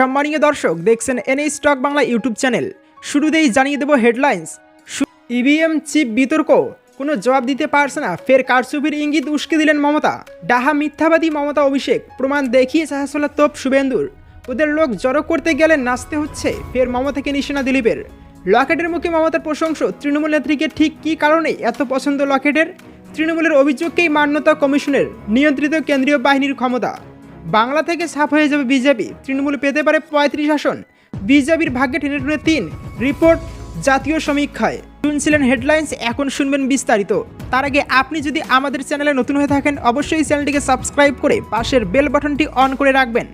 সম্মানীয় দর্শক, দেখছেন NA stock Bangla YouTube channel. শুরুতেই জানিয়ে দেব হেডলাইন্স। ইভিএম চিপ বিতর্ক, কোনো জবাব দিতে পারছে না। ফের কারচুপির ইঙ্গিত উস্কে দিলেন মমতা। ডাহা মিথ্যাবাদী মমতা অভিষেক, প্রমাণ দেখিয়ে সাহসলা তোপ শুভেন্দুর। ওদের লোক জড়ো করতে গেলে নাচতে হচ্ছে, ফের মমতাকে নিশানা দিলীপের। লকেটের মুখে মমতার প্রশংস, তৃণমূল নেত্রীকে ঠিক কী কারণে এত পছন্দ লকেটের? তৃণমূলের অভিযোগকেই মান্যতা কমিশনের, নিয়ন্ত্রিত কেন্দ্রীয় বাহিনীর ক্ষমতা। বাংলা থেকে সাফ হয়ে যাবে বিজেপি। তৃণমূল পেতে পারে পঁয়ত্রিশ আসন। বিজেপির ভাগ্যে টেনে টুনে তিন। রিপোর্ট জাতীয় সমীক্ষায়। শুনছিলেন হেডলাইন্স, এখন শুনবেন বিস্তারিত। তার আগে আপনি যদি আমাদের চ্যানেলে নতুন হয়ে থাকেন, অবশ্যই চ্যানেলটিকে সাবস্ক্রাইব করে পাশের বেল বাটনটি অন করে রাখবেন।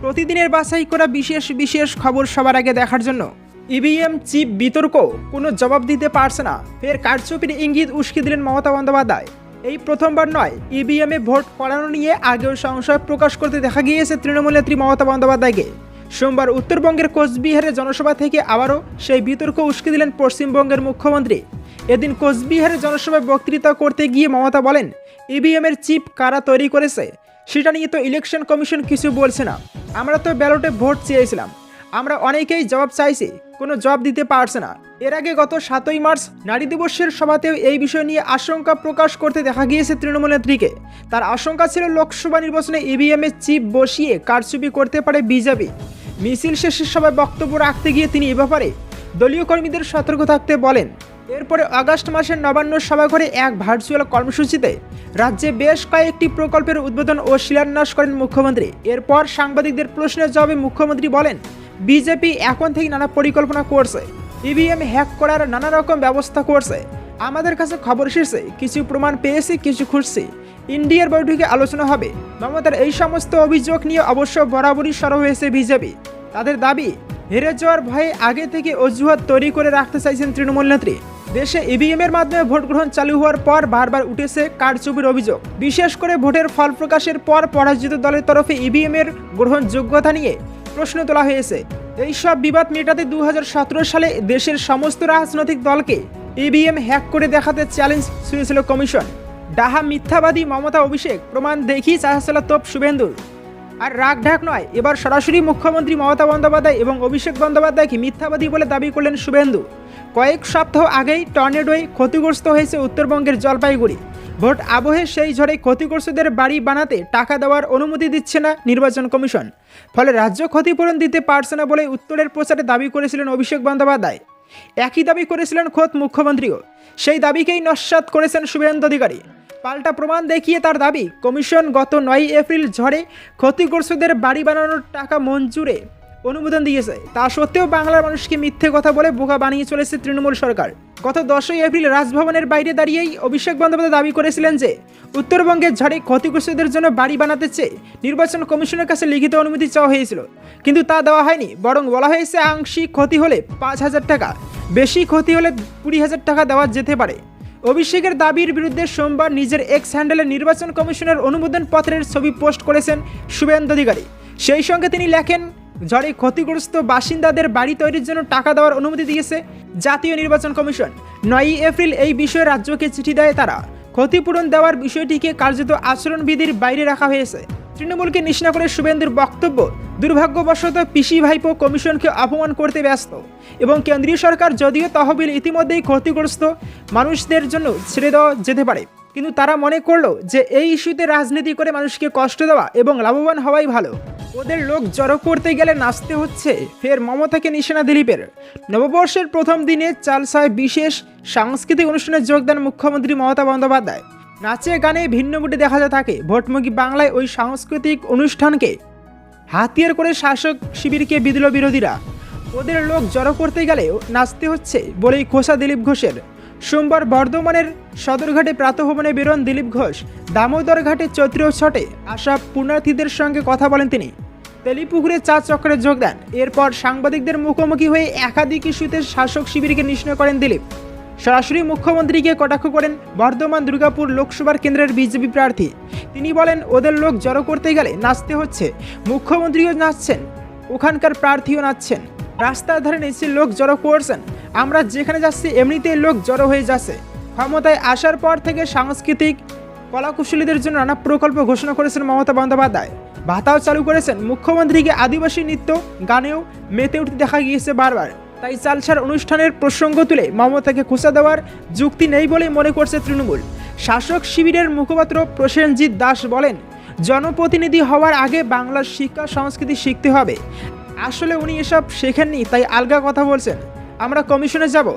প্রতিদিনের বাছাই করা বিশেষ বিশেষ খবর সবার আগে দেখার জন্য। ইভিএম চিপ বিতর্ক, কোনো জবাব দিতে পারছে না। ফের কারচুপির ইঙ্গিত উস্কে দিলেন মমতা বন্দ্যোপাধ্যায়। এই প্রথমবার নয় ইভিএমে ভোট পড়ানো নিয়ে আগেও সংশয় প্রকাশ করতে দেখা গিয়েছে তৃণমূল নেত্রী মমতা বন্দ্যোপাধ্যায়কে। সোমবার উত্তরবঙ্গের কোচবিহারে জনসভা থেকে আবারও সেই বিতর্ক উস্কে দিলেন পশ্চিমবঙ্গের মুখ্যমন্ত্রী। এদিন কোচবিহারে জনসভায় বক্তৃতা করতে গিয়ে মমতা বলেন ইভিএমের চিপ কারা তৈরি করেছে? সেটা নিয়ে তো ইলেকশন কমিশন কিছু বলছে না। আমরা তো ব্যালটে ভোট চেয়েছিলাম। আমরা অনেকেই জবাব চাইছি, কোনো জবাব দিতে পারছে না। এর আগে গত সাতই মার্চ নারী দিবসের সভাতেও এই বিষয় নিয়ে আশঙ্কা প্রকাশ করতে দেখা গিয়েছে তৃণমূল নেত্রীকে তার আশঙ্কা ছিল লোকসভা নির্বাচনে ইভিএম এর চিপ বসিয়ে কারচুপি করতে পারে বিজেপি। মিছিল শেষের সভায় বক্তব্য রাখতে গিয়ে তিনি এ ব্যাপারে দলীয় কর্মীদের সতর্ক থাকতে বলেন। এরপরে আগস্ট মাসের নবান্ন সভাঘরে এক ভার্চুয়াল কর্মসূচিতে রাজ্যে বেশ কয়েকটি প্রকল্পের উদ্বোধন ও শিলান্যাস করেন মুখ্যমন্ত্রী। এরপর সাংবাদিকদের প্রশ্নের জবাবে মুখ্যমন্ত্রী বলেন বিজেপি এখন থেকে নানা পরিকল্পনা করছে। ইভিএম হ্যাক করার নানা রকম ব্যবস্থা করছে। আমাদের কাছে খবর এসেছে, কিছু প্রমাণ পেয়েছি, কিছু খুঁজছি। ইন্ডিয়ার বৈঠকে আলোচনা হবে। মমতার এই সমস্ত অভিযোগ নিয়ে অবশ্য বরাবরই সরব হয়েছে বিজেপি। তাদের দাবি, হেরে যাওয়ার ভয়ে আগে থেকে অজুহাত তৈরি করে রাখতে চাইছেন তৃণমূল নেত্রী। দেশে ইভিএম এর মাধ্যমে ভোট গ্রহণ চালু হওয়ার পর বারবার উঠেছে কারচুপির অভিযোগ। বিশেষ করে ভোটের ফল প্রকাশের পর পরাজিত দলের তরফে ইভিএম এর গ্রহণযোগ্যতা নিয়ে প্রশ্ন তোলা হয়েছে। এই সব বিবাদ মেটাতে দু হাজার সতেরো সালে দেশের সমস্ত রাজনৈতিক দলকে ইভিএম হ্যাক করে দেখাতে চ্যালেঞ্জ শুনেছিল কমিশন। ডাহা মিথ্যাবাদী মমতা অভিষেক প্রমাণ দেখি চাহাছিল তোপ শুভেন্দুর। আর রাগ ঢাক নয়, এবার সরাসরি মুখ্যমন্ত্রী মমতা বন্দ্যোপাধ্যায় এবং অভিষেক বন্দ্যোপাধ্যায়কে মিথ্যাবাদী বলে দাবি করলেন শুভেন্দু। কয়েক সপ্তাহ আগেই টর্নেডোয় ক্ষতিগ্রস্ত হয়েছে উত্তরবঙ্গের জলপাইগুড়ি। ভোট আবহে সেই ঝড়ে ক্ষতিগ্রস্তদের বাড়ি বানাতে টাকা দেওয়ার অনুমতি দিচ্ছে না নির্বাচন কমিশন। ফলে রাজ্য ক্ষতিপূরণ দিতে পারছে না বলে উত্তরের প্রচারে দাবি করেছিলেন অভিষেক বন্দ্যোপাধ্যায়। একই দাবি করেছিলেন খোদ মুখ্যমন্ত্রীও। সেই দাবিকেই নস্বাত করেছেন শুভেন্দু অধিকারী। পাল্টা প্রমাণ দেখিয়ে তার দাবি, কমিশন গত নয় এপ্রিল ঝড়ে ক্ষতিগ্রস্তদের বাড়ি বানানোর টাকা মঞ্জুরে অনুমোদন দিয়েছে। তা সত্ত্বেও বাংলার মানুষকে মিথ্যে কথা বলে বোকা বানিয়ে চলেছে তৃণমূল সরকার। গত দশই এপ্রিল রাজভবনের বাইরে দাঁড়িয়েই অভিষেক বন্দ্যোপাধ্যায় দাবি করেছিলেন যে উত্তরবঙ্গের ঝড়ে ক্ষতিগ্রস্তদের জন্য বাড়ি বানাতে চেয়ে নির্বাচন কমিশনের কাছে লিখিত অনুমতি চাওয়া হয়েছিল। কিন্তু তা দেওয়া হয়নি, বরং বলা হয়েছে আংশিক ক্ষতি হলে পাঁচ হাজার টাকা, বেশি ক্ষতি হলে কুড়ি হাজার টাকা দেওয়া যেতে পারে। অভিষেকের দাবির বিরুদ্ধে সোমবার নিজের এক্স হ্যান্ডেলে নির্বাচন কমিশনের অনুমোদন পত্রের ছবি পোস্ট করেছেন শুভেন্দু অধিকারী। সেই সঙ্গে তিনি লেখেন ঝড়ে ক্ষতিগ্রস্ত বাসিন্দাদের বাড়ি তৈরির জন্য টাকা দেওয়ার অনুমতি দিয়েছে জাতীয় নির্বাচন কমিশন। নয়ই এপ্রিল এই বিষয়ে রাজ্যকে চিঠি দেয় তারা। ক্ষতিপূরণ দেওয়ার বিষয়টিকে কার্যত আচরণবিধির বাইরে রাখা হয়েছে। তৃণমূলকে নিশনা করে শুভেন্দুর বক্তব্য দুর্ভাগ্যবশত পিসি ভাইপো কমিশনকে অপমান করতে ব্যস্ত এবং কেন্দ্রীয় সরকার যদিও তহবিল ইতিমধ্যেই ক্ষতিগ্রস্ত, মানুষদের জন্য ছেড়ে দেওয়া যেতে পারে। কিন্তু তারা মনে করল যে এই ইস্যুতে রাজনীতি করে মানুষকে কষ্ট দেওয়া এবং লাভবান হওয়াই ভালো। ওদের লোক জড়ো করতে গেলে নাচতে হচ্ছে, ফের মমতাকে নিশানা দিলীপের নববর্ষের প্রথম দিনে চালসায় বিশেষ সাংস্কৃতিক অনুষ্ঠানে যোগদান মুখ্যমন্ত্রী মমতা বন্দ্যোপাধ্যায়। নাচে গানে ভিন্ন মুটে দেখা যায় থাকে ভোটমুখী বাংলায় ওই সাংস্কৃতিক অনুষ্ঠানকে হাতিয়ার করে শাসক শিবিরকে বিদল বিরোধীরা। ওদের লোক জড়ো করতে গেলে নাচতে হচ্ছে বলেই খোসা দিলীপ ঘোষের। সোমবার বর্ধমানের সদরঘাটে প্রাতভবনে বেরোন দিলীপ ঘোষ। দামোদর ঘাটে চৈত্র ছটে আসা পুণ্যার্থীদের সঙ্গে কথা বলেন তিনি। তেলিপুকুরে চা চক্রে যোগ দেন। এরপর সাংবাদিকদের মুখোমুখি হয়ে একাধিক ইস্যুতে শাসক শিবিরকে নিষ্ণ করেন দিলীপ। সরাসরি মুখ্যমন্ত্রীকে কটাক্ষ করেন বর্ধমান দুর্গাপুর লোকসভার কেন্দ্রের বিজেপি প্রার্থী। তিনি বলেন, ওদের লোক জড়ো করতে গেলে নাচতে হচ্ছে। মুখ্যমন্ত্রীও নাচছেন, ওখানকার প্রার্থীও নাচছেন। রাস্তার ধারে নিচে লোক জড়ো করছেন। আমরা যেখানে যাচ্ছি, এমনিতেই লোক জড়ো হয়ে যাচ্ছে। ক্ষমতায় আসার পর থেকে সাংস্কৃতিক কলাকুশলীদের জন্য নানা প্রকল্প ঘোষণা করেছেন মমতা বন্দ্যোপাধ্যায়। ভাতাও চালু করেছেন। মুখ্যমন্ত্রীকে আদিবাসী নৃত্য, গানেও মেতে উঠতে দেখা গিয়েছে বারবার। তাই চালসার অনুষ্ঠানের প্রসঙ্গ তুলে মমতাকে খোঁচা দেওয়ার যুক্তি নেই বলে মনে করছে তৃণমূল। শাসক শিবিরের মুখপাত্র প্রসেনজিৎ দাস বলেন, জনপ্রতিনিধি হওয়ার আগে বাংলার শিক্ষা সংস্কৃতি শিখতে হবে। আসলে উনি এসব শেখেননি, তাই আলগা কথা বলছেন। আমরা কমিশনে যাব।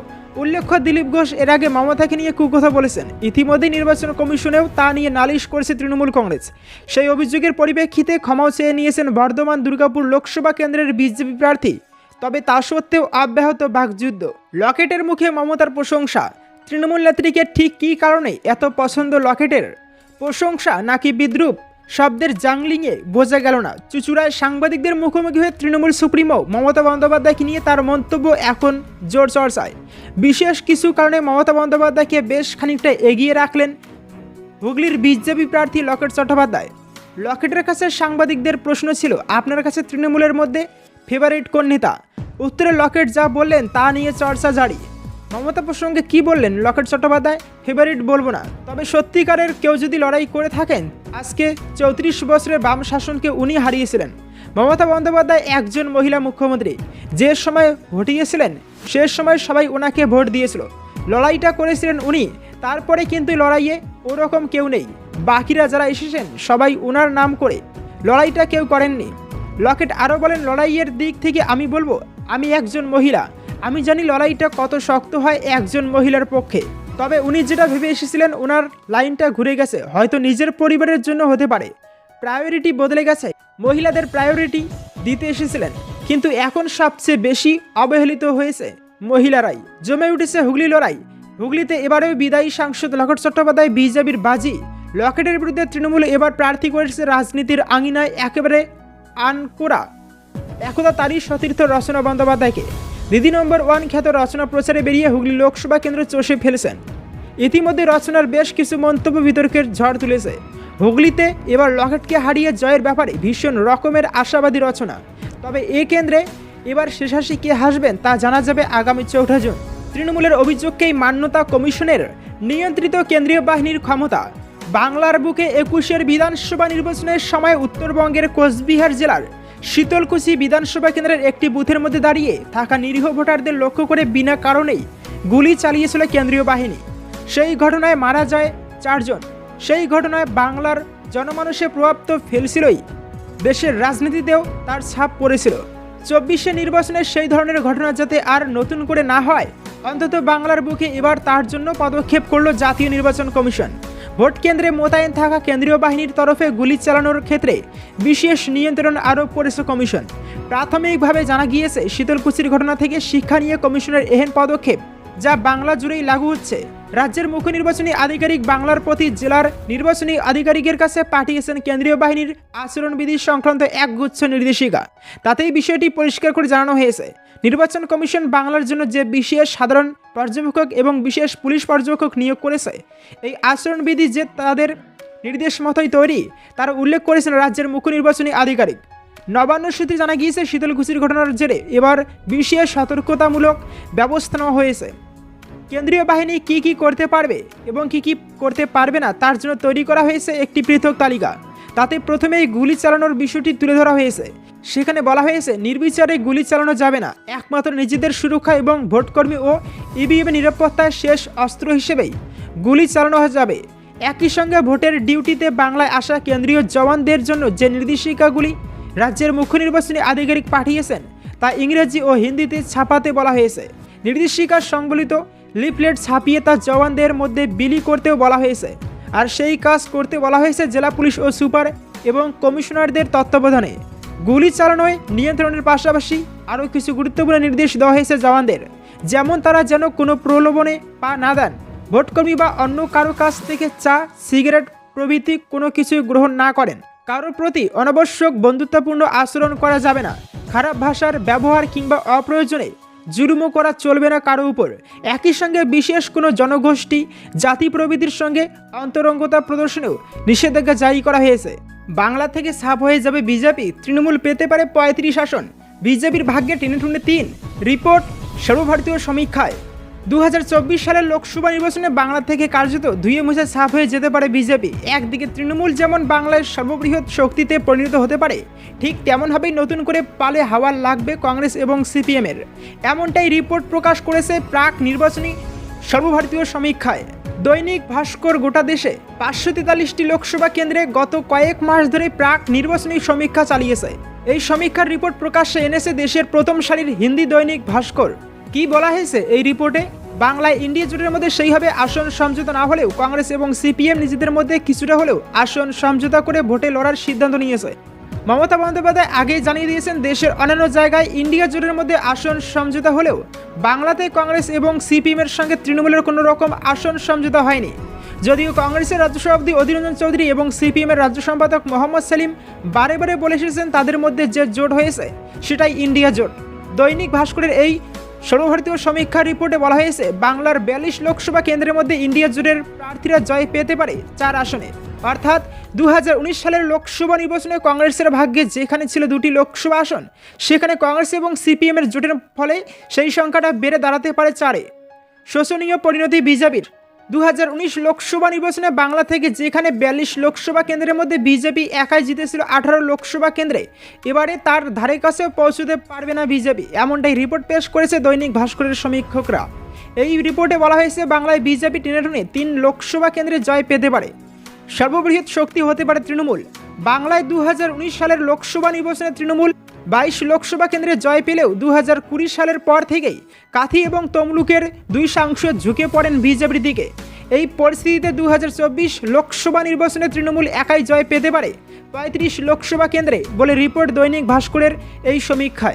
উল্লেখ্য, দিলীপ ঘোষ এর আগে মমতাকে নিয়ে কুকথা বলেছেন। ইতিমধ্যে নির্বাচন কমিশনেও তা নিয়ে নালিশ করেছে তৃণমূল কংগ্রেস। সেই অভিযোগের পরিপ্রেক্ষিতে ক্ষমাও চেয়ে নিয়েছেন বর্ধমান দুর্গাপুর লোকসভা কেন্দ্রের বিজেপি প্রার্থী তবে তা সত্ত্বেও অব্যাহত বাকযুদ্ধ। লকেটের মুখে মমতার প্রশংসা। তৃণমূল নেত্রীকে ঠিক কী কারণে এত পছন্দ লকেটের প্রশংসা নাকি বিদ্রুপ? শব্দের জাংলিংয়ে বোঝা গেল না। চুচুড়ায় সাংবাদিকদের মুখোমুখি হয়ে তৃণমূল সুপ্রিমো মমতা বন্দ্যোপাধ্যায়কে নিয়ে তার মন্তব্য এখন জোর চর্চায়। বিশেষ কিছু কারণে মমতা বন্দ্যোপাধ্যায়কে বেশ খানিকটা এগিয়ে রাখলেন হুগলির বিজেপি প্রার্থী লকেট চট্টোপাধ্যায়। লকেটের কাছে সাংবাদিকদের প্রশ্ন ছিল, আপনার কাছে তৃণমূলের মধ্যে ফেভারিট কোন নেতা উত্তরে লকেট যা বললেন তা নিয়ে চর্চা জারি। মমতা প্রসঙ্গে কি বললেন লকেট চট্টোপাধ্যায়? ফেভারিট বলব না। তবে সত্যিকারের কেউ যদি লড়াই করে থাকেন, আজকে চৌত্রিশ বছরের বাম শাসনকে উনি হারিয়েছিলেন। মমতা বন্দ্যোপাধ্যায় একজন মহিলা মুখ্যমন্ত্রী। যে সময় ভোটিয়েছিলেন, সে সময় সবাই ওনাকে ভোট দিয়েছিল। লড়াইটা করেছিলেন উনি, তারপরে কিন্তু লড়াইয়ে ওরকম কেউ নেই। বাকিরা যারা এসেছেন, সবাই ওনার নাম করে। লড়াইটা কেউ করেননি। লকেট আরও বলেন, লড়াইয়ের দিক থেকে আমি বলব, আমি একজন মহিলা। আমি জানি লড়াইটা কত শক্ত হয় একজন মহিলার পক্ষে। তবে উনি যেটা ভেবে এসেছিলেন ওনার লাইনটা ঘুরে গেছে। হয়তো নিজের পরিবারের জন্য হতে পারে। প্রায়োরিটি বদলে গেছে। মহিলাদের প্রায়োরিটি দিতে এসেছিলেন। কিন্তু এখন সবচেয়ে বেশি অবহেলিত হয়েছে মহিলারাই। জমে উঠেছে হুগলি লড়াই। হুগলিতে এবারেও বিদায়ী সাংসদ লকেট চট্টোপাধ্যায়, বিজেপির বাজি। লকেটের বিরুদ্ধে তৃণমূল এবার প্রার্থী করেছে রাজনীতির আঙিনায়। একেবারে আনকোরা। একদা তারই সতীর্থ রচনা বন্দ্যোপাধ্যায়কে। দিদি নম্বর ওয়ান খ্যাত রচনা প্রচারে বেরিয়ে হুগলি লোকসভা কেন্দ্র চষে ফেলেছেন। ইতিমধ্যে রচনার বেশ কিছু মন্তব্য বিতর্কের ঝড় তুলেছে। হুগলিতে এবার লকেটকে হারিয়ে জয়ের ব্যাপারে ভীষণ রকমের আশাবাদী রচনা। তবে এ কেন্দ্রে এবার শেষাশি কে হাসবেন তা জানা যাবে আগামী চৌঠা জুন। তৃণমূলের অভিযোগকেই মান্যতা কমিশনের নিয়ন্ত্রিত কেন্দ্রীয় বাহিনীর ক্ষমতা। বাংলার বুকে একুশের বিধানসভা নির্বাচনের সময় উত্তরবঙ্গের কোচবিহার জেলার শীতলকুচি বিধানসভা কেন্দ্রের একটি বুথের মধ্যে দাঁড়িয়ে থাকা নিরীহ ভোটারদের লক্ষ্য করে বিনা কারণেই গুলি চালিয়েছিল কেন্দ্রীয় বাহিনী। সেই ঘটনায় মারা যায় চারজন। সেই ঘটনায় বাংলার জনমানুষে প্রভাব তো ফেলছিলই। দেশের রাজনীতিতেও তার ছাপ পড়েছিল। চব্বিশে নির্বাচনে সেই ধরনের ঘটনা যাতে আর নতুন করে না হয়, অন্তত বাংলার বুকে এবার তার জন্য পদক্ষেপ করল জাতীয় নির্বাচন কমিশন। ভোট কেন্দ্রে মোতায়েন থাকা কেন্দ্রীয় বাহিনীর তরফে গুলি চালানোর ক্ষেত্রে বিশেষ নিয়ন্ত্রণ আরোপ করেছে কমিশন। প্রাথমিকভাবে জানা গিয়েছে শীতলকুচির ঘটনা থেকে শিক্ষা নিয়ে কমিশনের এহেন পদক্ষেপ যা বাংলা জুড়েই লাগু হচ্ছে। রাজ্যের মুখ্য নির্বাচনী আধিকারিক বাংলার প্রতি জেলার নির্বাচনী আধিকারিকের কাছে পাঠিয়েছেন কেন্দ্রীয় বাহিনীর আচরণবিধি সংক্রান্ত একগুচ্ছ নির্দেশিকা। তাতেই বিষয়টি পরিষ্কার করে জানানো হয়েছে। নির্বাচন কমিশন বাংলার জন্য যে বিশেষ সাধারণ পর্যবেক্ষক এবং বিশেষ পুলিশ পর্যবেক্ষক নিয়োগ করেছে, এই আচরণবিধি যে তাদের নির্দেশ মতোই তৈরি, তার উল্লেখ করেছেন রাজ্যের মুখ্য নির্বাচনী আধিকারিক। নবান্ন সূত্রে জানা গিয়েছে শীতলকুচির ঘটনার জেরে এবার বিশেষ সতর্কতামূলক ব্যবস্থা নেওয়া হয়েছে। কেন্দ্রীয় বাহিনী কি কি করতে পারবে এবং কি কি করতে পারবে না তার জন্য তৈরি করা হয়েছে একটি পৃথক তালিকা। তাতে প্রথমেই গুলি চালানোর বিষয়টি তুলে ধরা হয়েছে। সেখানে বলা হয়েছে, নির্বিচারে গুলি চালানো যাবে না। একমাত্র নিজেদের সুরক্ষা এবং ভোটকর্মী ও ইভিএম নিরাপত্তার শেষ অস্ত্র হিসেবেই গুলি চালানো যাবে। একই সঙ্গে ভোটের ডিউটিতে বাংলায় আসা কেন্দ্রীয় জওয়ানদের জন্য যে নির্দেশিকাগুলি রাজ্যের মুখ্য নির্বাচনী আধিকারিক পাঠিয়েছেন, তা ইংরেজি ও হিন্দিতে ছাপাতে বলা হয়েছে। নির্দেশিকা সংবলিত লিফলেট ছাপিয়ে তা জওয়ানদের মধ্যে বিলি করতেও বলা হয়েছে। আর সেই কাজ করতে বলা হয়েছে জেলা পুলিশ ও সুপার এবং কমিশনারদের তত্ত্বাবধানে। গুলি চালানোয় নিয়ন্ত্রণের পাশাপাশি আরও কিছু গুরুত্বপূর্ণ নির্দেশ দেওয়া হয়েছে জওয়ানদের, যেমন তারা যেন কোনো প্রলোভনে পা না দেন। ভোটকর্মী বা অন্য কারও কাছ থেকে চা, সিগারেট প্রভৃতি কোনো কিছু গ্রহণ না করেন। কারোর প্রতি অনাবশ্যক বন্ধুত্বপূর্ণ আচরণ করা যাবে না। খারাপ ভাষার ব্যবহার কিংবা অপ্রয়োজনে জুলুমও করা চলবে না কারও উপর। একই সঙ্গে বিশেষ কোনো জনগোষ্ঠী, জাতি প্রভৃতির সঙ্গে অন্তরঙ্গতা প্রদর্শনেও নিষেধাজ্ঞা জারি করা হয়েছে। বাংলা থেকে সাফ হয়ে যাবে বিজেপি, তৃণমূল পেতে পারে পঁয়ত্রিশ আসন। বিজেপির ভাগ্যে টেনে টুনে তিন। রিপোর্ট সর্বভারতীয় সমীক্ষায়। দু হাজার চব্বিশ সালের লোকসভা নির্বাচনে বাংলা থেকে কার্যত ধুয়ে মুছে সাফ হয়ে যেতে পারে বিজেপি। একদিকে তৃণমূল যেমন বাংলার সর্ববৃহৎ শক্তিতে পরিণত হতে পারে, ঠিক তেমনভাবেই নতুন করে পালে হাওয়া লাগবে কংগ্রেস এবং সিপিএমের। এমনটাই রিপোর্ট প্রকাশ করেছে প্রাক নির্বাচনী সর্বভারতীয় সমীক্ষায়। দৈনিক ভাস্কর গোটা দেশে পাঁচশো তেতাল্লিশটি লোকসভা কেন্দ্রে গত কয়েক মাস ধরে প্রাক নির্বাচনী সমীক্ষা চালিয়েছে। এই সমীক্ষার রিপোর্ট প্রকাশ্যে এনেছে দেশের প্রথম সারির হিন্দি দৈনিক ভাস্কর। কি বলা হয়েছে এই রিপোর্টে? বাংলায় ইন্ডিয়া জোটের মধ্যে সেইভাবে আসন সমঝোতা না হলেও কংগ্রেস এবং সিপিএম নিজেদের মধ্যে কিছুটা হলেও আসন সমঝোতা করে ভোটে লড়ার সিদ্ধান্ত নিয়েছে। মমতা বন্দ্যোপাধ্যায় আগেই জানিয়ে দিয়েছেন, দেশের অন্যান্য জায়গায় ইন্ডিয়া জোটের মধ্যে আসন সমঝোতা হলেও বাংলাতে কংগ্রেস এবং সিপিএমের সঙ্গে তৃণমূলের কোনো রকম আসন সমঝোতা হয়নি। যদিও কংগ্রেসের রাজ্য সভাপতি অধীর রঞ্জন চৌধুরী এবং সিপিএমের রাজ্য সম্পাদক মোহাম্মদ সেলিম বারে বারে বলে এসেছেন, তাদের মধ্যে যে জোট হয়েছে, সেটাই ইন্ডিয়া জোট। দৈনিক ভাস্করের এই সর্বভারতীয় সমীক্ষা রিপোর্টে বলা হয়েছে, বাংলার বিয়াল্লিশ লোকসভা কেন্দ্রের মধ্যে ইন্ডিয়া জুড়ের প্রার্থীরা জয় পেতে পারে চার আসনে। অর্থাৎ দু হাজার উনিশ সালের লোকসভা নির্বাচনে কংগ্রেসের ভাগ্যে যেখানে ছিল দুটি লোকসভা আসন, সেখানে কংগ্রেস এবং সিপিএমের জোটের ফলে সেই সংখ্যাটা বেড়ে দাঁড়াতে পারে চারে। শোচনীয় পরিণতি বিজেপির। দু হাজার উনিশ লোকসভা নির্বাচনে বাংলা থেকে যেখানে বিয়াল্লিশ লোকসভা কেন্দ্রের মধ্যে বিজেপি একাই জিতেছিল আঠারো লোকসভা কেন্দ্রে। এবারে তার ধারে কাছেও পৌঁছতে পারবে না বিজেপি, এমনটাই রিপোর্ট পেশ করেছে দৈনিক ভাস্করের সমীক্ষকরা। এই রিপোর্টে বলা হয়েছে, বাংলায় বিজেপি টেনে তিন লোকসভা কেন্দ্রে জয় পেতে পারে। সর্ববৃহৎ শক্তি হতে পারে তৃণমূল। বাংলায় দু হাজার উনিশ সালের লোকসভা নির্বাচনে তৃণমূল বাইশ লোকসভা কেন্দ্রে জয় পেলেও দু হাজার কুড়ি সালের পর থেকেই কাথি এবং তমলুকের দুই সাংসদ ঝুঁকে পড়েন বিজেপির দিকে। এই পরিস্থিতিতে দু হাজার চব্বিশ লোকসভা নির্বাচনে তৃণমূল একাই জয় পেতে পারে পঁয়ত্রিশ লোকসভা কেন্দ্রে বলে রিপোর্ট দৈনিক ভাস্করের এই সমীক্ষায়।